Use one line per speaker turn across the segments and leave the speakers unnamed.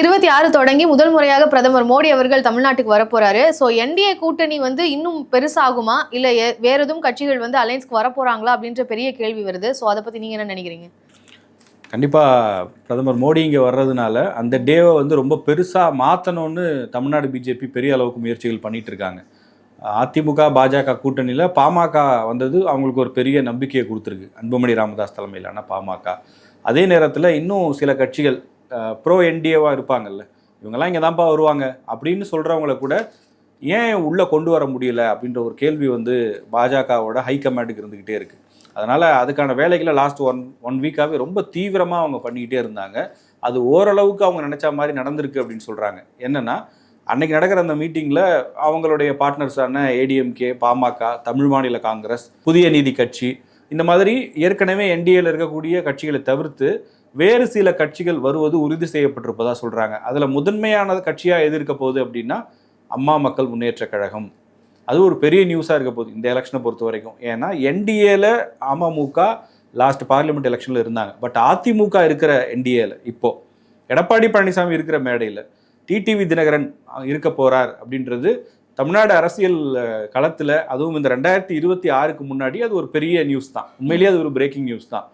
இருபத்தி ஆறு தொடங்கி முதல் முறையாக பிரதமர் மோடி அவர்கள் தமிழ்நாட்டுக்கு வரப்போறாரு. ஸோ என்டிஏ கூட்டணி வந்து இன்னும் பெருசாகுமா? இல்ல வேற எதுவும் கட்சிகள் வந்து அலைன்ஸ்க்கு வரப்போறாங்களா? அப்படின்ற பெரிய கேள்வி வருது. ஸோ அதை பத்தி நீங்க என்ன நினைக்கிறீங்க?
கண்டிப்பாக பிரதமர் மோடி இங்கே வர்றதுனால அந்த டேவை வந்து ரொம்ப பெருசாக மாற்றணும்னு தமிழ்நாடு பிஜேபி பெரிய அளவுக்கு முயற்சிகள் பண்ணிட்டு இருக்காங்க அதிமுக பாஜக கூட்டணியில் பாமக வந்தது அவங்களுக்கு ஒரு பெரிய நம்பிக்கையை கொடுத்துருக்கு. அன்புமணி ராமதாஸ் தலைமையிலான பாமக. அதே நேரத்தில் இன்னும் சில கட்சிகள் ப்ரோ என்டிஏவாக இருப்பாங்கல்ல. இவங்கெல்லாம் இங்கே தான்ப்பா வருவாங்க. அப்படின்னு சொல்கிறவங்கள கூட ஏன் உள்ளே கொண்டு வர முடியல அப்படின்ற ஒரு கேள்வி வந்து பாஜகவோட ஹைகமாண்டுக்கு இருந்துக்கிட்டே இருக்குது அதனால் அதுக்கான வேலைகளை லாஸ்ட் ஒன் ஒன் வீக்காகவே ரொம்ப தீவிரமாக அவங்க பண்ணிக்கிட்டே இருந்தாங்க. அது ஓரளவுக்கு அவங்க நினச்ச மாதிரி நடந்திருக்கு அப்படின்னு சொல்கிறாங்க என்னென்னா அன்னைக்கு நடக்கிற அந்த மீட்டிங்கில் அவங்களுடைய பார்ட்னர்ஸான ஏடிஎம்கே பாமக தமிழ் மாநில காங்கிரஸ் புதிய நீதி கட்சி இந்த மாதிரி ஏற்கனவே என்டிஏல இருக்கக்கூடிய கட்சிகளை தவிர்த்து வேறு சில கட்சிகள் வருவது உறுதி செய்யப்பட்டிருப்பதா சொல்கிறாங்க அதில் முதன்மையான கட்சியாக எது இருக்க போகுது அப்படின்னா அம்மா மக்கள் முன்னேற்ற கழகம். அது ஒரு பெரிய நியூஸாக இருக்க போகுது இந்த எலெக்ஷனை பொறுத்த வரைக்கும். ஏன்னா என்டிஏல அமமுக லாஸ்ட் பார்லிமெண்ட் எலெக்ஷனில் இருந்தாங்க. பட் அதிமுக இருக்கிற என்டிஏல இப்போ. எடப்பாடி பழனிசாமி இருக்கிற மேடையில் டிடிவி தினகரன் இருக்க போகிறார் அப்படின்றது தமிழ்நாடு அரசியல் களத்தில் அதுவும் இந்த ரெண்டாயிரத்தி இருபத்தி ஆறுக்கு முன்னாடி அது ஒரு பெரிய நியூஸ் தான். உண்மையிலேயே அது ஒரு பிரேக்கிங் நியூஸ் தான்.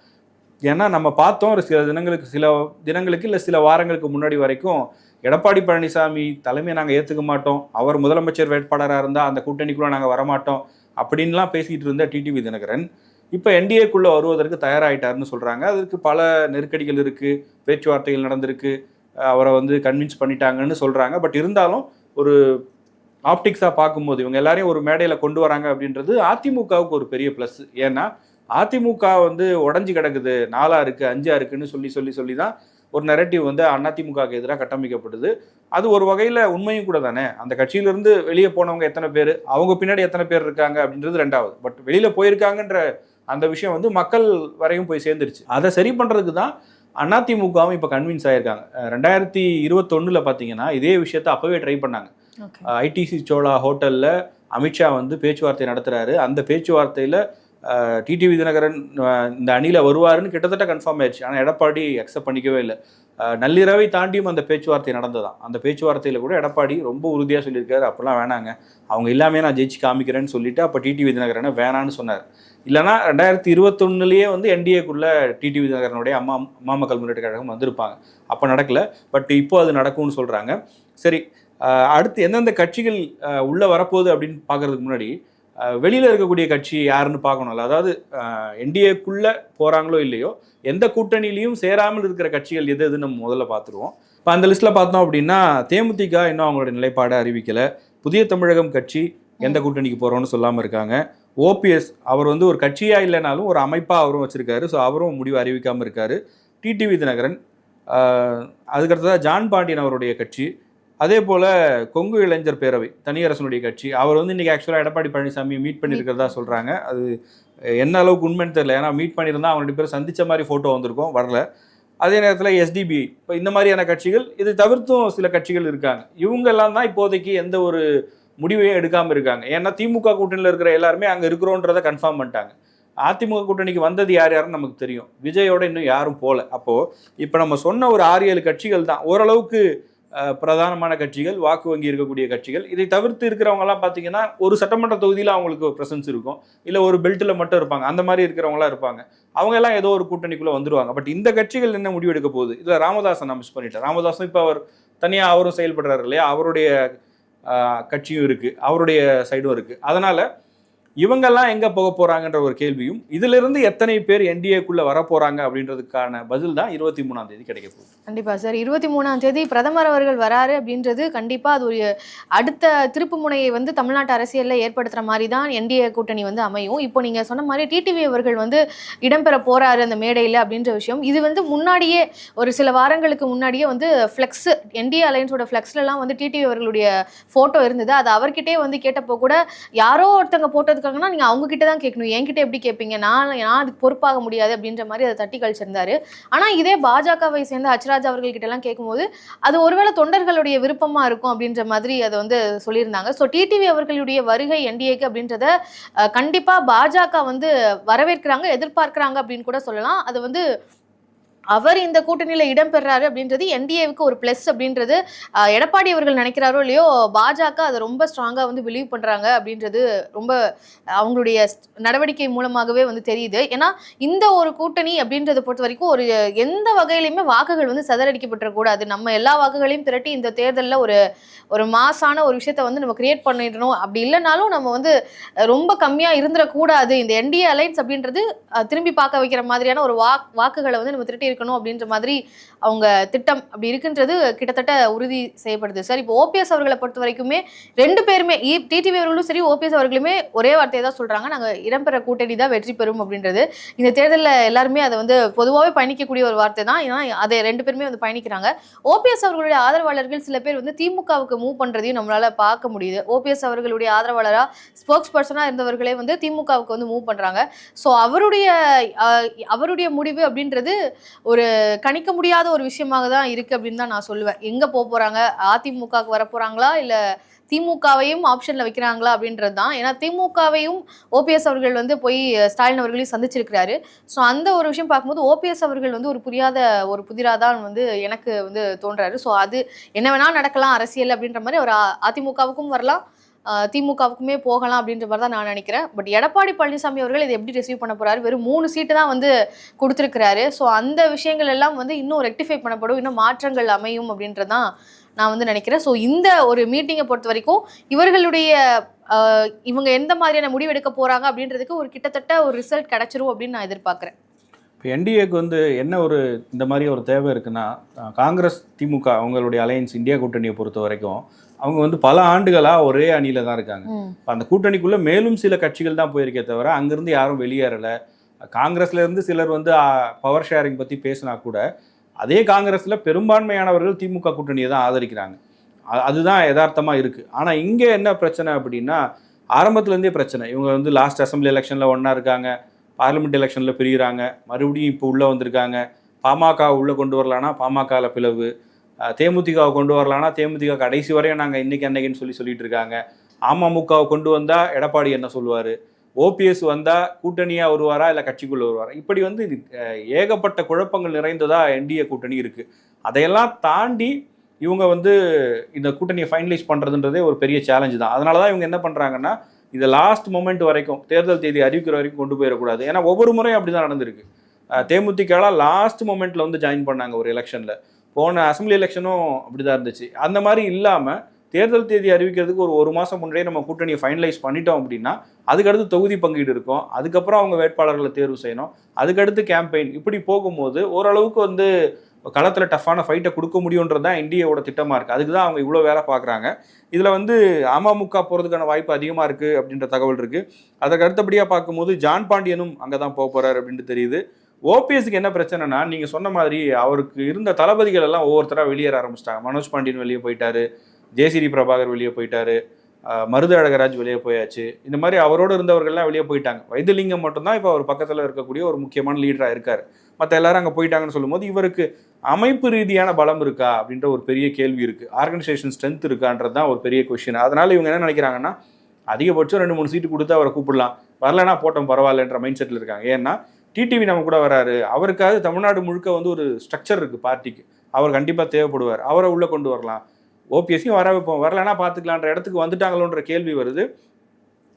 ஏன்னா நம்ம பார்த்தோம் ஒரு சில தினங்களுக்கு சில தினங்களுக்கு இல்லை சில வாரங்களுக்கு முன்னாடி வரைக்கும் எடப்பாடி பழனிசாமி தலைமையை நாங்கள் ஏற்றுக்க மாட்டோம். அவர் முதலமைச்சர் வேட்பாளராக இருந்தால் அந்த கூட்டணிக்குள்ளே நாங்கள் வரமாட்டோம் அப்படின்லாம் பேசிகிட்டு இருந்த டிடிவி தினகரன். இப்போ என்டிஏக்குள்ளே வருவதற்கு தயாராகிட்டாருன்னு சொல்கிறாங்க அதுக்கு பல நெருக்கடிகள் இருக்குது பேச்சுவார்த்தைகள் நடந்திருக்கு அவரை வந்து கன்வின்ஸ் பண்ணிட்டாங்கன்னு சொல்கிறாங்க பட் இருந்தாலும் ஒரு ஆப்டிக்ஸாக பார்க்கும்போது இவங்க எல்லாரையும் ஒரு மேடையில் கொண்டு வராங்க அப்படின்றது அதிமுகவுக்கு ஒரு பெரிய ப்ளஸ் ஏன்னா அதிமுக வந்து உடஞ்சி கிடக்குது. நாலா இருக்குது அஞ்சா இருக்குன்னு சொல்லி சொல்லி சொல்லி தான் ஒரு நெரட்டிவ் வந்து அதிமுகவுக்கு எதிராக கட்டமைக்கப்படுது. அது ஒரு வகையில் உண்மையும் கூட தானே. அந்த கட்சியிலிருந்து வெளியே போனவங்க எத்தனை பேர் அவங்க பின்னாடி எத்தனை பேர் இருக்காங்க அப்படின்றது ரெண்டாவது. பட் வெளியில் போயிருக்காங்கன்ற அந்த விஷயம் வந்து மக்கள் வரையும் போய் சேர்ந்துருச்சு. அதை சரி பண்ணுறதுக்கு தான் அதிமுகவும் இப்போ கன்வின்ஸ் ஆயிருக்காங்க. அஹ் ரெண்டாயிரத்தி இருபத்தொன்னில் பார்த்தீங்கன்னா இதே விஷயத்த அப்போவே ட்ரை பண்ணாங்க. ஐடிசி சோழா ஹோட்டலில் அமித்ஷா வந்து பேச்சுவார்த்தை நடத்துகிறாரு அந்த பேச்சுவார்த்தையில் டிடிவி தினகரன் இந்த அணியில் வருவாருன்னு கிட்டத்தட்ட கன்ஃபார்ம் ஆயிடுச்சு. ஆனால் எடப்பாடி அக்செப்ட் பண்ணிக்கவே இல்லை. நள்ளிரவை தாண்டியும் அந்த பேச்சுவார்த்தை நடந்ததான். அந்த பேச்சுவார்த்தையில் கூட எடப்பாடி ரொம்ப உறுதியாக சொல்லியிருக்காரு. அப்போல்லாம் வேணாங்க. அவங்க எல்லாமே நான் ஜெயிச்சு காமிக்கிறேன்னு சொல்லிட்டு அப்போ டிடிவி தினகரனை வேணான்னு சொன்னார். இல்லைனா ரெண்டாயிரத்தி இருபத்தொன்னுலேயே வந்து என்டிஏக்குள்ளே டிடிவி தினகரனுடைய அம்மா அம்மா மக்கள் முன்னேற்ற கழகம் வந்திருப்பாங்க. அப்போ நடக்கலை. பட் இப்போ அது நடக்கும்னு சொல்கிறாங்க சரி அடுத்து எந்தெந்த கட்சிகள் உள்ளே வரப்போகுது அப்படின்னு பார்க்குறதுக்கு முன்னாடி வெளியில் இருக்கக்கூடிய கட்சி யாருன்னு பார்க்கணும்ல? அதாவது என்டிஏக்குள்ள போகிறாங்களோ இல்லையோ எந்த கூட்டணியிலையும் சேராமல் இருக்கிற கட்சிகள் எது எதுன்னு நம்ம முதல்ல பார்த்துருவோம். இப்போ அந்த லிஸ்ட்டில் பார்த்தோம் அப்படின்னா தேமுதிக இன்னும் அவங்களோட நிலைப்பாடை அறிவிக்கலை. புதிய தமிழகம் கட்சி எந்த கூட்டணிக்கு போகிறோம்னு சொல்லாமல் இருக்காங்க. ஓபிஎஸ் அவர் வந்து ஒரு கட்சியாக இல்லைனாலும் ஒரு அமைப்பாக அவரும் வச்சுருக்காரு. ஸோ அவரும் முடிவு அறிவிக்காமல் இருக்காரு. டிடிவி தினகரன் அதுக்கடுத்ததாக ஜான் பாண்டியன் அவருடைய கட்சி. அதே போல் கொங்கு இளைஞர் பேரவை தனியரசனுடைய கட்சி அவர் வந்து இன்றைக்கி ஆக்சுவலாக எடப்பாடி பழனிசாமி மீட் பண்ணியிருக்கிறதா சொல்கிறாங்க அது என்ன அளவுக்கு உண்மைன்னு தெரியல. ஏன்னா மீட் பண்ணியிருந்தா அவங்க ரெண்டு பேரும் சந்தித்த மாதிரி ஃபோட்டோ வந்திருக்கும் வரல. அதே நேரத்தில் எஸ்டிபி இப்போ இந்த மாதிரியான கட்சிகள் இது தவிர்த்தும் சில கட்சிகள் இருக்காங்க. இவங்க எல்லாம் தான் இப்போதைக்கு எந்த ஒரு முடிவையும் எடுக்காமல் இருக்காங்க. ஏன்னா திமுக கூட்டணியில் இருக்கிற எல்லாருமே அங்கே இருக்கிறோன்றதை கன்ஃபார்ம் பண்ணிட்டாங்க. அதிமுக கூட்டணிக்கு வந்தது யார் யாருன்னு நமக்கு தெரியும். விஜயோட இன்னும் யாரும் போகல அப்போது இப்போ நம்ம சொன்ன ஒரு ஆறு ஏழு கட்சிகள் தான். ஓரளவுக்கு பிரதானமான கட்சிகள் வாக்கு வங்கி இருக்கக்கூடிய கட்சிகள். இதை தவிர்த்து இருக்கிறவங்கலாம் பார்த்தீங்கன்னா ஒரு சட்டமன்ற தொகுதியில் அவங்களுக்கு ப்ரெசன்ஸ் இருக்கும். இல்லை ஒரு பெல்ட்டில் மட்டும் இருப்பாங்க. அந்த மாதிரி இருக்கிறவங்களாம் இருப்பாங்க. அவங்க எல்லாம் ஏதோ ஒரு கூட்டணிக்குள்ளே வந்துருவாங்க. பட் இந்த கட்சிகள் என்ன முடிவெடுக்க போகுது? இதில் ராமதாசன் நான் மிஸ் பண்ணிட்டேன் ராமதாசன் இப்போ அவர் தனியாக அவரும் செயல்படுறாரு இல்லையா? அவருடைய கட்சியும் இருக்குது அவருடைய சைடும் இருக்குது அதனால் இவங்கெல்லாம் எங்கே போக போகிறாங்கன்ற ஒரு கேள்வியும் இதிலிருந்து எத்தனை பேர் என்டிஏக்குள்ளே வரப்போகிறாங்க அப்படின்றதுக்கான பதில் தான் இருபத்தி மூணாம் தேதி கிடைக்க போகுது.
கண்டிப்பாக சார். இருபத்தி மூணாம் தேதி பிரதமர் அவர்கள் வராரு அப்படின்றது கண்டிப்பாக அது ஒரு அடுத்த திருப்பு முனையை வந்து தமிழ்நாட்டு அரசியலில் ஏற்படுத்துகிற மாதிரி தான் என்டிஏ கூட்டணி வந்து அமையும். இப்போ நீங்கள் சொன்ன மாதிரி டிடிவி அவர்கள் வந்து இடம்பெற போகிறாரு அந்த மேடையில் அப்படின்ற விஷயம். இது வந்து முன்னாடியே ஒரு சில வாரங்களுக்கு முன்னாடியே வந்து ஃப்ளெக்ஸ் என்டிஏ அலையன்ஸோட ஃப்ளெக்ஸ்லலாம் வந்து டிடிவி அவர்களுடைய ஃபோட்டோ இருந்தது. அது அவர்கிட்டே வந்து கேட்டப்போ கூட யாரோ ஒருத்தங்க போட்டதுக்காகனா நீங்கள் அவங்ககிட்ட தான் கேட்கணும். என்கிட்ட எப்படி கேட்பீங்க? நான் நான் அதுக்கு பொறுப்பாக முடியாது அப்படின்ற மாதிரி அதை தட்டி கழிச்சிருந்தாரு. ஆனால் இதே பாஜகவை சேர்ந்த அச்சரா அவர்கள் அவர்கள்கிட்ட எல்லாம் கேட்கும்போது அது ஒருவேளை தொண்டர்களுடைய விருப்பமா இருக்கும் அப்படின்ற மாதிரி அதை வந்து சொல்லியிருந்தாங்க. ஸோ டிடிவி அவர்களுடைய வருகை என்டிஏக்கு அப்படின்றத கண்டிப்பா பாஜக வந்து வரவேற்கிறாங்க எதிர்பார்க்கிறாங்க அப்படின்னு கூட சொல்லலாம். அது வந்து அவர் இந்த கூட்டணியில இடம்பெறாரு அப்படின்றது என்டிஏவுக்கு ஒரு பிளஸ் அப்படின்றது எடப்பாடி அவர்கள் நினைக்கிறாரோ இல்லையோ பாஜக அதை ரொம்ப ஸ்ட்ராங்கா வந்து பிலீவ் பண்றாங்க அப்படின்றது ரொம்ப அவங்களுடைய நடவடிக்கை மூலமாகவே வந்து தெரியுது. ஏன்னா இந்த ஒரு கூட்டணி அப்படின்றத பொறுத்த வரைக்கும் ஒரு எந்த வகையிலுமே வாக்குகள் வந்து சதறடிக்கப்பட்டுறக்கூடாது நம்ம எல்லா வாக்குகளையும் திரட்டி இந்த தேர்தலில் ஒரு ஒரு மாசான ஒரு விஷயத்த வந்து நம்ம கிரியேட் பண்ணிடணும். அப்படி இல்லைனாலும் நம்ம வந்து ரொம்ப கம்மியா இருந்துடக்கூடாது. இந்த என்டிஏ அலைன்ஸ் அப்படின்றது திரும்பி பார்க்க வைக்கிற மாதிரியான ஒரு வாக் வாக்குகளை வந்து நம்ம திரட்டி இருக்கணும் அப்படின்ற மாதிரி அவங்க திட்டம் அப்படி இருக்குன்றது கிட்டத்தட்ட உறுதி செய்யப்படுது. சார் இப்போ ஓபிஎஸ் அவர்களை பொறுத்த வரைக்குமே ரெண்டு பேருமே டிடிவி அவர்களும் சரி ஓபிஎஸ் அவர்களுமே ஒரே வார்த்தையை தான் சொல்றாங்க. நாங்கள் இடம்பெற கூட்டணி தான் வெற்றி பெறும் அப்படின்றது. இந்த தேர்தலில் எல்லாருமே அதை வந்து பொதுவாகவே பயணிக்கக்கூடிய ஒரு வார்த்தை தான். ஏன்னா அதை ரெண்டு பேருமே வந்து பயணிக்கிறாங்க. ஓபிஎஸ் அவர்களுடைய ஆதரவாளர்கள் சில பேர் வந்து திமுகவுக்கு மூவ் பண்ணுறதையும் நம்மளால பார்க்க முடியுது. ஓபிஎஸ் அவர்களுடைய ஆதரவாளராக ஸ்போக்ஸ் பர்சனாக இருந்தவர்களே வந்து திமுகவுக்கு வந்து மூவ் பண்ணுறாங்க ஸோ அவருடைய அவருடைய முடிவு அப்படின்றது ஒரு கணிக்க முடியாத ஒரு விஷயமாக தான் இருக்கு அப்படின்னு தான் நான் சொல்லுவேன். எங்க போக போறாங்க? அதிமுகவுக்கு வர போகிறாங்களா இல்ல திமுகவையும் ஆப்ஷன்ல வைக்கிறாங்களா? அப்படின்றது தான். ஏன்னா திமுகவையும் ஓபிஎஸ் அவர்கள் வந்து போய் ஸ்டாலின் அவர்களையும் சந்திச்சிருக்கிறாரு. ஸோ அந்த ஒரு விஷயம் பார்க்கும்போது ஓபிஎஸ் அவர்கள் வந்து ஒரு புரியாத ஒரு புதிராக தான் வந்து எனக்கு வந்து தோன்றாரு. ஸோ அது என்ன வேணால் நடக்கலாம் அரசியல் அப்படின்ற மாதிரி அவர் அ- அதிமுகவுக்கும் வரலாம். திமுகவுக்குமே போகலாம் அப்படின்ற மாதிரி தான் நான் நினைக்கிறேன். பட் எடப்பாடி பழனிசாமி அவர்கள் இதை எப்படி ரிசீவ் பண்ண போறாரு? வெறும் மூணு சீட்டு தான் வந்து கொடுத்துருக்கிறாரு. ஸோ அந்த விஷயங்கள் எல்லாம் வந்து இன்னும் ரெக்டிஃபை பண்ணப்படும். இன்னும் மாற்றங்கள் அமையும் அப்படின்றதான் நான் வந்து நினைக்கிறேன். ஸோ இந்த ஒரு மீட்டிங்கை பொறுத்த வரைக்கும் இவர்களுடைய இவங்க எந்த மாதிரியான முடிவு எடுக்க போறாங்க அப்படின்றதுக்கு ஒரு கிட்டத்தட்ட ஒரு ரிசல்ட் கிடைச்சிரும் அப்படின்னு நான் எதிர்பார்க்குறேன்.
இப்போ என்டிஏக்கு வந்து என்ன ஒரு இந்த மாதிரி ஒரு தேவை இருக்குன்னா காங்கிரஸ் திமுக அவங்களுடைய அலையன்ஸ் இந்தியா கூட்டணியை பொறுத்த வரைக்கும் அவங்க வந்து பல ஆண்டுகளாக ஒரே அணியில தான் இருக்காங்க. இப்ப அந்த கூட்டணிக்குள்ள மேலும் சில கட்சிகள் தான் போயிருக்கே தவிர அங்கிருந்து யாரும் வெளியேறல. காங்கிரஸ்ல இருந்து சிலர் வந்து பவர் ஷேரிங் பத்தி பேசினா கூட அதே காங்கிரஸ்ல பெரும்பான்மையானவர்கள் திமுக கூட்டணியை தான் ஆதரிக்கிறாங்க. அதுதான் யதார்த்தமா இருக்கு. ஆனா இங்க என்ன பிரச்சனை அப்படின்னா ஆரம்பத்துல இருந்தே பிரச்சனை. இவங்க வந்து லாஸ்ட் அசம்பிளி எலெக்ஷன்ல ஒண்ணா இருக்காங்க. பார்லிமெண்ட் எலெக்ஷனில் பிரிகிறாங்க மறுபடியும் இப்போ உள்ளே வந்திருக்காங்க. பாமக உள்ளே கொண்டு வரலான்னா பாமகவில் பிளவு. தேமுதிகாவை கொண்டு வரலான்னா தேமுதிக கடைசி வரையும் நாங்கள் இன்றைக்கி அன்னைக்குன்னு சொல்லி சொல்லிட்டு இருக்காங்க. அமமுகவை கொண்டு வந்தால் எடப்பாடி என்ன சொல்லுவார்? ஓபிஎஸ் வந்தால் கூட்டணியாக வருவாரா இல்லை கட்சிக்குள்ளே வருவாரா? இப்படி வந்து இது, ஏகப்பட்ட குழப்பங்கள் நிறைந்ததா என்டிஏ கூட்டணி இருக்குது அதையெல்லாம் தாண்டி இவங்க வந்து இந்த கூட்டணியை ஃபைனலைஸ் பண்ணுறதுன்றதே ஒரு பெரிய சேலஞ்சு தான். அதனால தான் இவங்க என்ன பண்ணுறாங்கன்னா இந்த லாஸ்ட் மொமெண்ட் வரைக்கும் தேர்தல் தேதி அறிவிக்கிற வரைக்கும் கொண்டு போயிடக்கூடாது. ஏன்னா ஒவ்வொரு முறையும் அப்படி தான் நடந்திருக்கு தேமுதிகலாம் லாஸ்ட் மொமெண்ட்ல வந்து ஜாயின் பண்ணாங்க ஒரு எலெக்ஷனில் போன அசம்பிளி எலெக்ஷனும் அப்படிதான் இருந்துச்சு. அந்த மாதிரி இல்லாமல் தேர்தல் தேதி அறிவிக்கிறதுக்கு ஒரு ஒரு மாதம் முன்னாடியே நம்ம கூட்டணியை ஃபைனலைஸ் பண்ணிட்டோம் அப்படின்னா அதுக்கடுத்து தொகுதி பங்கீடு இருக்கும். அதுக்கப்புறம் அவங்க வேட்பாளர்களை தேர்வு செய்யணும். அதுக்கடுத்து கேம்பெயின் இப்படி போகும்போது ஓரளவுக்கு வந்து களத்தில் டஃப்பான ஃபைட்டை கொடுக்க முடியுன்றது தான் என்டிஏவோட திட்டமாக இருக்குது அதுக்கு தான் அவங்க இவ்வளோ வேலை பார்க்குறாங்க இதில் வந்து அமமுக போகிறதுக்கான வாய்ப்பு அதிகமாக இருக்குது அப்படின்ற தகவல் இருக்குது அதுக்கு அடுத்தபடியாக பார்க்கும்போது ஜான் பாண்டியனும் அங்கே தான் போக போகிறார் அப்படின்ட்டு தெரியுது. ஓபிஎஸ்க்கு என்ன பிரச்சனைனா நீங்கள் சொன்ன மாதிரி அவருக்கு இருந்த தளபதிகள் எல்லாம் ஒவ்வொருத்தராக வெளியேற ஆரம்பிச்சிட்டாங்க. மனோஜ் பாண்டியன் வெளியே போயிட்டாரு. ஜேசிடி பிரபாகர் வெளியே போயிட்டாரு. மருது அழகராஜ் வெளியே போயாச்சு. இந்த மாதிரி அவரோடு இருந்தவர்கள்லாம் வெளியே போயிட்டாங்க. வைத்தியலிங்கம் மட்டும்தான் இப்போ அவர் பக்கத்தில் இருக்கக்கூடிய ஒரு முக்கியமான லீடராக இருக்கார். மற்ற எல்லாரும் அங்கே போயிட்டாங்கன்னு சொல்லும்போது இவருக்கு அமைப்பு ரீதியான பலம் இருக்கா அப்படின்ற ஒரு பெரிய கேள்வி இருக்குது ஆர்கனைசேஷன் ஸ்ட்ரென்த் இருக்கான்றது தான் ஒரு பெரிய கொஷின் அதனால் இவங்க என்ன நினைக்கிறாங்கன்னா அதிகபட்சம் ரெண்டு மூணு சீட்டு கொடுத்து அவரை கூப்பிடலாம். வரலனா போட்டோம் பரவாயில்லன்ற மைண்ட் செட்டில் இருக்காங்க. ஏன்னா டிடிவி நம்ம கூட வராரு. அவருக்காவது தமிழ்நாடு முழுக்க வந்து ஒரு ஸ்ட்ரக்சர் இருக்குது பார்ட்டிக்கு. அவர் கண்டிப்பாக தேவைப்படுவார். அவரை உள்ளே கொண்டு வரலாம். ஓபிஎஸ்சியும் வர வைப்போம். வரலன்னா பார்த்துக்கலான்ற இடத்துக்கு வந்துட்டாங்களோன்ற கேள்வி வருது.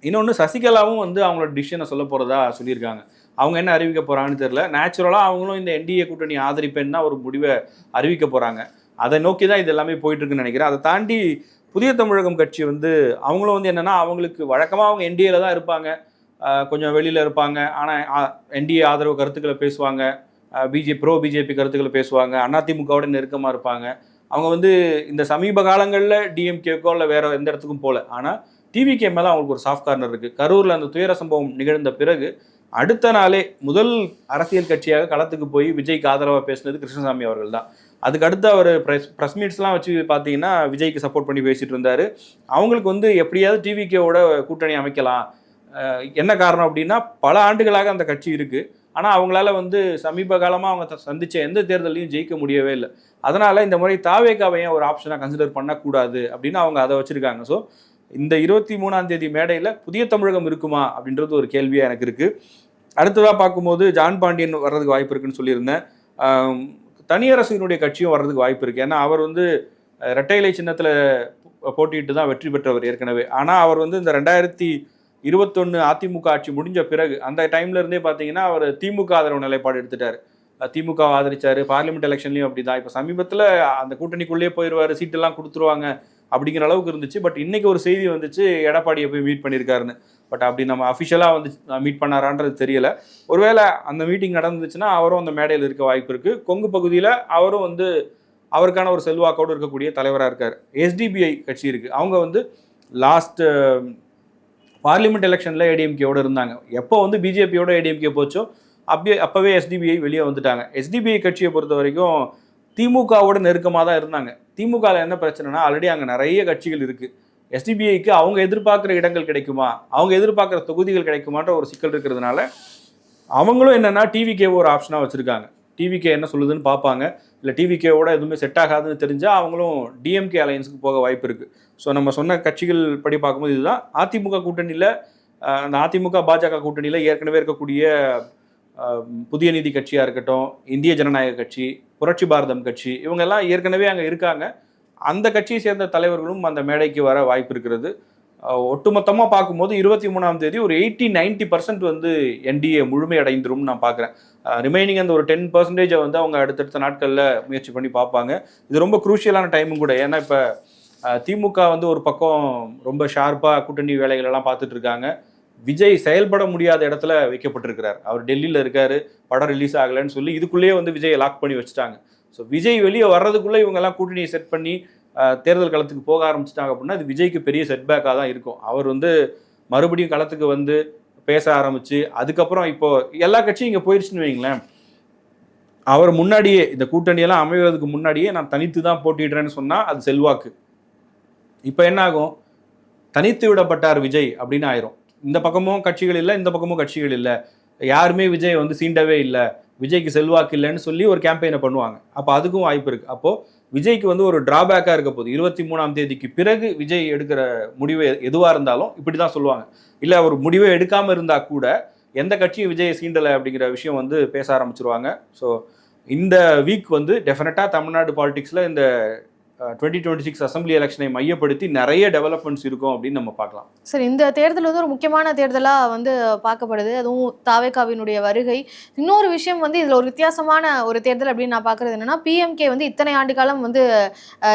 இன்னொன்று சசிகலாவும் வந்து அவங்களோட டிசிஷனை சொல்ல போகிறதா சொல்லியிருக்காங்க. அவங்க என்ன அறிவிக்க போகிறாங்கன்னு தெரில நேச்சுரலாக அவங்களும் இந்த என்டிஏ கூட்டணி ஆதரிப்பேன்னு தான் ஒரு முடிவை அறிவிக்க போகிறாங்க அதை நோக்கி தான் இது எல்லாமே போயிட்டுருக்குன்னு நினைக்கிறேன். அதை தாண்டி புதிய தமிழகம் கட்சி வந்து அவங்களும் வந்து என்னென்னா அவங்களுக்கு வழக்கமாக அவங்க என்டிஏல தான் இருப்பாங்க. கொஞ்சம் வெளியில் இருப்பாங்க. ஆனால் என்டிஏ ஆதரவு கருத்துக்களை பேசுவாங்க. பிஜே ப்ரோ பிஜேபி கருத்துக்களை பேசுவாங்க. அதிமுகவோட நெருக்கமாக இருப்பாங்க. அவங்க வந்து இந்த சமீப காலங்களில் டிஎம்கேக்கோ இல்லை வேற எந்த இடத்துக்கும் போகல ஆனால் டிவிகே மேலே அவங்களுக்கு ஒரு சாஃப்ட் கார்னர் இருக்குது கரூரில் அந்த துயர சம்பவம் நிகழ்ந்த பிறகு அடுத்த நாளே முதல் அரசியல் கட்சியாக களத்துக்கு போய் விஜய்க்கு ஆதரவாக பேசினது கிருஷ்ணசாமி அவர்கள் தான். அதுக்கு அடுத்து அவர் ப்ரெஸ் ப்ரெஸ் மீட்ஸ்லாம் வச்சு பார்த்தீங்கன்னா விஜய்க்கு சப்போர்ட் பண்ணி பேசிகிட்டு இருந்தார். அவங்களுக்கு வந்து எப்படியாவது டிவிகேவோட கூட்டணி அமைக்கலாம். என்ன காரணம் அப்படின்னா பல ஆண்டுகளாக அந்த கட்சி இருக்குது ஆனால் அவங்களால வந்து சமீப காலமாக அவங்க சந்தித்த எந்த தேர்தலையும் ஜெயிக்க முடியவே இல்லை. அதனால் இந்த முறை தாவேக்காவை ஏன் ஒரு ஆப்ஷனாக கன்சிடர் பண்ணக்கூடாது அப்படின்னு அவங்க அதை வச்சுருக்காங்க. ஸோ இந்த இருபத்தி மூணாம் தேதி மேடையில் புதிய தமிழகம் இருக்குமா அப்படின்றது ஒரு கேள்வியாக எனக்கு இருக்குது அடுத்ததாக பார்க்கும்போது ஜான் பாண்டியன் வர்றதுக்கு வாய்ப்பு இருக்குன்னு சொல்லியிருந்தேன். தனியரசினுடைய கட்சியும் வர்றதுக்கு வாய்ப்பு இருக்குது ஏன்னா அவர் வந்து அஹ், இரட்டை இலை சின்னத்தில் போட்டியிட்டு தான் வெற்றி பெற்றவர் ஏற்கனவே. ஆனால் அவர் வந்து இந்த ரெண்டாயிரத்தி இருபத்தொன்று அதிமுக ஆட்சி முடிஞ்ச பிறகு அந்த டைம்ல இருந்தே பார்த்தீங்கன்னா அவர் திமுக ஆதரவு நிலைப்பாடு எடுத்துட்டார். திமுக ஆதரிச்சாரு பார்லிமெண்ட் எலெக்ஷன்லையும் அப்படி தான் இப்போ சமீபத்தில் அந்த கூட்டணிக்குள்ளேயே போயிடுவார் சீட்டெல்லாம் கொடுத்துருவாங்க அப்படிங்கிற அளவுக்கு இருந்துச்சு. பட் இன்னைக்கு ஒரு செய்தி வந்துச்சு எடப்பாடியை போய் மீட் பண்ணியிருக்காருன்னு. பட் அப்படி நம்ம அஃபிஷியலாக வந்து மீட் பண்ணாரான்றது தெரியல. ஒருவேளை அந்த மீட்டிங் நடந்துச்சுன்னா அவரும் அந்த மேடையில் இருக்க வாய்ப்பு இருக்குது கொங்கு பகுதியில் அவரும் வந்து அவருக்கான ஒரு செல்வாக்கோடு இருக்கக்கூடிய தலைவராக இருக்கார். எஸ்டிபிஐ கட்சி இருக்குது அவங்க வந்து லாஸ்ட்டு பார்லிமெண்ட் எலெக்ஷனில் ஏடிஎம்கேவோட இருந்தாங்க. எப்போ வந்து பிஜேபியோட ஏடிஎம்கே போச்சோ அப்படியே அப்போவே எஸ்டிபிஐ வெளியே வந்துட்டாங்க. எஸ்டிபிஐ கட்சியை பொறுத்த வரைக்கும் திமுகவோட நெருக்கமாக தான் இருந்தாங்க. திமுகவில் என்ன பிரச்சனைனா ஆல்ரெடி அங்கே நிறைய கட்சிகள் இருக்குது எஸ்டிபிஐக்கு அவங்க எதிர்பார்க்குற இடங்கள் கிடைக்குமா? அவங்க எதிர்பார்க்குற தொகுதிகள் கிடைக்குமான்ற ஒரு சிக்கல் இருக்கிறதுனால அவங்களும் என்னென்னா டிவிகே ஒரு ஆப்ஷனாக வச்சுருக்காங்க. டிவிகே என்ன சொல்லுதுன்னு பார்ப்பாங்க. இல்லை டிவிகேவோட எதுவுமே செட் ஆகாதுன்னு தெரிஞ்சால் அவங்களும் டிஎம்கே அலையன்ஸுக்கு போக வாய்ப்பு இருக்குது ஸோ நம்ம சொன்ன கட்சிகள் படி பார்க்கும்போது இதுதான். அதிமுக கூட்டணியில் அந்த அதிமுக பாஜக கூட்டணியில் ஏற்கனவே இருக்கக்கூடிய புதிய நீதி கட்சியாக இருக்கட்டும் இந்திய ஜனநாயக கட்சி புரட்சி பாரதம் கட்சி இவங்கெல்லாம் ஏற்கனவே அங்கே இருக்காங்க. அந்த கட்சியை சேர்ந்த தலைவர்களும் அந்த மேடைக்கு வர வாய்ப்பு இருக்கிறது. ஒட்டுமொத்தமாக பார்க்கும்போது இருபத்தி மூணாம் தேதி ஒரு எயிட்டி 90% பர்சன்ட் வந்து என்டிஏ முழுமையடைந்துரும் நான் பார்க்குறேன். ரிமைனிங் அந்த ஒரு டென் பர்சன்டேஜை வந்து அவங்க அடுத்தடுத்த நாட்களில் முயற்சி பண்ணி பார்ப்பாங்க. இது ரொம்ப குரூஷியலான டைமும் கூட. ஏன்னா இப்போ திமுக வந்து ஒரு பக்கம் ரொம்ப ஷார்ப்பாக கூட்டணி வேலைகளெல்லாம் பார்த்துட்டு இருக்காங்க விஜய் செயல்பட முடியாத இடத்துல வைக்கப்பட்டிருக்கிறார். அவர் டெல்லியில் இருக்கார் படம் ரிலீஸ் ஆகலைன்னு சொல்லி இதுக்குள்ளேயே வந்து விஜயை லாக் பண்ணி வச்சுட்டாங்க. ஸோ விஜய் வெளியே வர்றதுக்குள்ளே இவங்கெல்லாம் கூட்டணியை செட் பண்ணி தேர்தல் களத்துக்கு போக ஆரம்பிச்சிட்டாங்க அப்படின்னா அது விஜய்க்கு பெரிய செட்பேக்காக தான் இருக்கும். அவர் வந்து மறுபடியும் களத்துக்கு வந்து பேச ஆரம்பிச்சு அதுக்கப்புறம் இப்போ எல்லா கட்சியும் இங்கே போயிடுச்சுன்னு வைங்களேன். அவர் முன்னாடியே இந்த கூட்டணியெல்லாம் அமைவதற்கு முன்னாடியே நான் தனித்து தான் போட்டிடுறேன்னு சொன்னால் அது செல்வாக்கு. இப்போ என்ன ஆகும்? தனித்து விடப்பட்டார் விஜய் அப்படின்னு ஆயிரும். இந்த பக்கமும் கட்சிகள் இல்லை இந்த பக்கமும் கட்சிகள் இல்லை. யாருமே விஜய் வந்து சீண்டவே இல்லை. விஜய்க்கு செல்வாக்கு இல்லைன்னு சொல்லி ஒரு கேம்பெயினை பண்ணுவாங்க. அப்போ அதுக்கும் வாய்ப்பு இருக்குது அப்போது விஜய்க்கு வந்து ஒரு டிராபேக்காக இருக்க போகுது. இருபத்தி மூணாம் தேதிக்கு பிறகு விஜய் எடுக்கிற முடிவு எதுவாக இருந்தாலும் இப்படி தான் சொல்லுவாங்க. இல்லை ஒரு முடிவே எடுக்காமல் இருந்தால் கூட எந்த கட்சியும் விஜயை சீண்டலை அப்படிங்கிற விஷயம் வந்து பேச ஆரம்பிச்சிருவாங்க. ஸோ இந்த வீக் வந்து டெஃபினட்டாக தமிழ்நாடு பாலிடிக்ஸில் இந்த டுவெண்ட்டி டுவெண்ட்டி சிக்ஸ் அசம்பிளி எலெக்ஷனை மையப்படுத்தி நிறைய டெவலப்மெண்ட்ஸ் இருக்கும் அப்படின்னு நம்ம பார்க்கலாம்.
சரி இந்த தேர்தல் வந்து ஒரு முக்கியமான தேர்தலாக வந்து பார்க்கப்படுது. அதுவும் தாவேகாவினுடைய வருகை. இன்னொரு விஷயம் வந்து இதில் ஒரு வித்தியாசமான ஒரு தேர்தல் அப்படின்னு நான் பார்க்குறது என்னன்னா பிஎம்கே வந்து இத்தனை ஆண்டு காலம் வந்து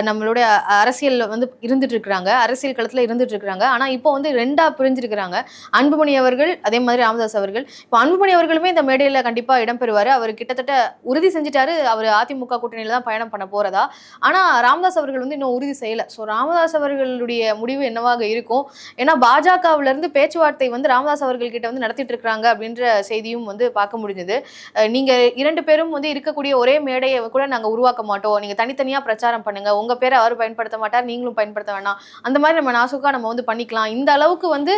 நம்மளுடைய அரசியலில் வந்து இருந்துட்டு இருக்கிறாங்க. அரசியல் களத்தில் இருந்துட்டு இருக்கிறாங்க. ஆனால் இப்போ வந்து ரெண்டாக பிரிஞ்சிருக்கிறாங்க. அன்புமணி அவர்கள் அதே மாதிரி ராமதாஸ் அவர்கள். இப்போ அன்புமணி அவர்களுமே இந்த மேடையில் கண்டிப்பாக இடம்பெறுவார். அவர் கிட்டத்தட்ட உறுதி செஞ்சுட்டாரு. அவர் அதிமுக கூட்டணியில் தான் பயணம் பண்ண போகிறதா ஆனால் ராமதாஸ் அவர்கள் வந்து இன்னும் உறுதி செய்யலை. ஸோ ராமதாஸ் அவர்களுடைய முடிவு என்னவாக இருக்கும்? ஏன்னா பாஜகவுல இருந்து பேச்சுவார்த்தை வந்து ராமதாஸ் அவர்கள் கிட்ட வந்து நடத்திட்டு இருக்கிறாங்க அப்படின்ற செய்தியும் வந்து பார்க்க முடிஞ்சது. நீங்க இரண்டு பேரும் வந்து இருக்கக்கூடிய ஒரே மேடையை கூட நாங்கள் உருவாக்க மாட்டோம். நீங்கள் தனித்தனியாக பிரச்சாரம் பண்ணுங்க. உங்கள் பேரை அவர் பயன்படுத்த மாட்டார் நீங்களும் பயன்படுத்த வேணாம். அந்த மாதிரி நம்ம நாசுக்கா நம்ம வந்து பண்ணிக்கலாம். இந்த அளவுக்கு வந்து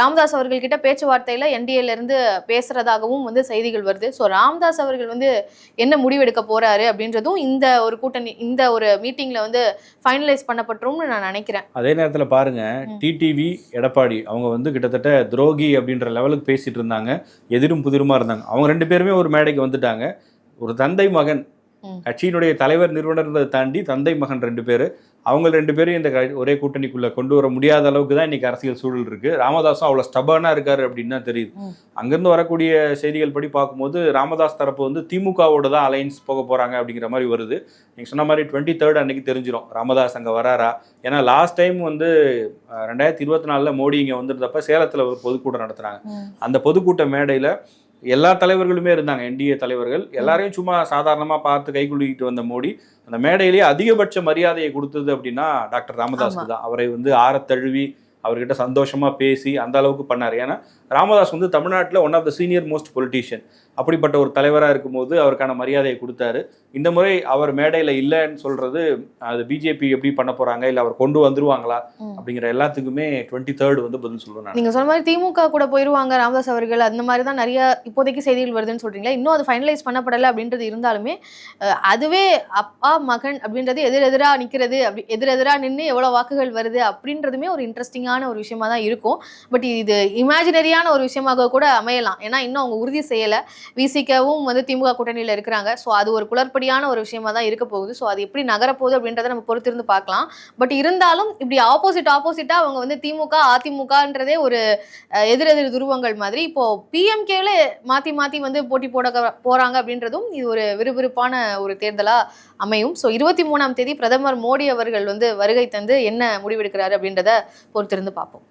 ராமதாஸ் அவர்கள் கிட்ட பேச்சுவார்த்தையில் என்டிஏலேருந்து பேசுறதாகவும் வந்து செய்திகள் வருது. ஸோ ராமதாஸ் அவர்கள் வந்து என்ன முடிவெடுக்க போறாரு அப்படின்றதும் இந்த ஒரு கூட்டணி இந்த ஒரு மீட்டிங்ல வந்து ஃபைனலைஸ் பண்ணப்பட்டுரும்னு நான் நினைக்கிறேன்.
அதே நேரத்தில் பாருங்க. டிடிவி எடப்பாடி அவங்க வந்து கிட்டத்தட்ட துரோகி அப்படின்ற லெவலுக்கு பேசிட்டு இருந்தாங்க. எதிரும் புதிருமா இருந்தாங்க. அவங்க ரெண்டு பேருமே ஒரு மேடைக்கு வந்துட்டாங்க. ஒரு தந்தை மகன். கட்சியினுடைய தலைவர் நிறுவனர்ன்றதை தாண்டி தந்தை மகன் ரெண்டு பேர். அவங்க ரெண்டு பேரும் இந்த ஒரே கூட்டணிக்குள்ள கொண்டு வர முடியாத அளவுக்கு தான் இன்னைக்கு அரசியல் சூழல் இருக்கு. ராமதாஸும் அவ்வளோ ஸ்டபர்னா இருக்காரு அப்படின்னு தான் தெரியுது. அங்கிருந்து வரக்கூடிய செய்திகள் படி பார்க்கும்போது ராமதாஸ் தரப்பு வந்து திமுகவோட தான் அலைன்ஸ் போக போறாங்க அப்படிங்கிற மாதிரி வருது. நீங்க சொன்ன மாதிரி டுவெண்ட்டி தேர்ட் அன்னைக்கு தெரிஞ்சிடும் ராமதாஸ் அங்கே வராரா? ஏன்னா லாஸ்ட் டைம் வந்து ரெண்டாயிரத்தி இருபத்தி நாலில் மோடி இங்கே வந்திருந்தப்ப சேலத்தில் ஒரு பொதுக்கூட்டம் நடத்துனாங்க. அந்த பொதுக்கூட்ட மேடையில் எல்லா தலைவர்களுமே இருந்தாங்க என்டிஏ தலைவர்கள். எல்லாரையும் சும்மா சாதாரணமாக பார்த்து கை குலுக்கிட்டு வந்த மோடி அந்த மேடையிலேயே அதிகபட்ச மரியாதையை கொடுத்தது அப்படின்னா டாக்டர் ராமதாஸ்க்கு தான். அவரை வந்து ஆறத் தழுவி அவர்கிட்ட சந்தோஷமா பேசி அந்த அளவுக்கு பண்ணார். ஏன்னா ராமதாஸ் வந்து தமிழ்நாட்டில் one of the senior most politician அப்படிப்பட்ட ஒரு தலைவராக இருக்கும்போது அவருக்கான மரியாதையை கொடுத்தாரு. இந்த முறை அவர் மேடையில் இல்லைன்னு சொல்றது அது பிஜேபி எப்படி பண்ண போறாங்க இல்லை அவர் கொண்டு வந்துருவாங்களா. அப்படிங்கிற எல்லாத்துக்குமே டுவெண்ட்டி தேர்ட் வந்து பதில் சொல்லுவேன் நான்.
நீங்க சொன்ன மாதிரி திமுக கூட போயிருவாங்க ராமதாஸ் அவர்கள் அந்த மாதிரி தான் நிறைய இப்போதைக்கு செய்திகள் வருதுன்னு சொல்றீங்களா? இன்னும் அது ஃபைனலைஸ் பண்ணப்படலை அப்படின்றது இருந்தாலுமே அதுவே அப்பா மகன் அப்படின்றது எதிர் எதிரா நிக்கிறது அப்படி எதிர் எதிரா நின்று எவ்வளவு வாக்குகள் வருது அப்படின்றதுமே ஒரு இன்ட்ரெஸ்டிங்கான ஒரு விஷயமா தான் இருக்கும். பட் இது இமேஜினரியான குளறுபடியான ஒரு விஷயமாக கூட அமையலாம். ஏன்னா இன்னும் அவங்க உறுதி செய்யலை. விசிகவும் வந்து திமுக கூட்டணியில் இருக்கிறாங்க. ஸோ அது ஒரு குளறுபடியான ஒரு விஷயமா தான் இருக்க போகுது. ஸோ அது எப்படி நகரப்போகுது அப்படின்றத நம்ம பொறுத்திருந்து பார்க்கலாம். பட் இருந்தாலும் இப்படி ஆப்போசிட் ஆப்போசிட்டா அவங்க வந்து திமுக அதிமுகன்றதே ஒரு எதிரெதிர் துருவங்கள் மாதிரி. இப்போ பிஎம்கேல மாத்தி மாத்தி வந்து போட்டி போட போறாங்க அப்படின்றதும் இது ஒரு விறுவிறுப்பான ஒரு தேர்தலா அமையும். ஸோ இருபத்தி மூணாம் தேதி பிரதமர் மோடி அவர்கள் வந்து வருகை தந்து என்ன முடிவெடுக்கிறாரு அப்படின்றத பொறுத்திருந்து பார்ப்போம்.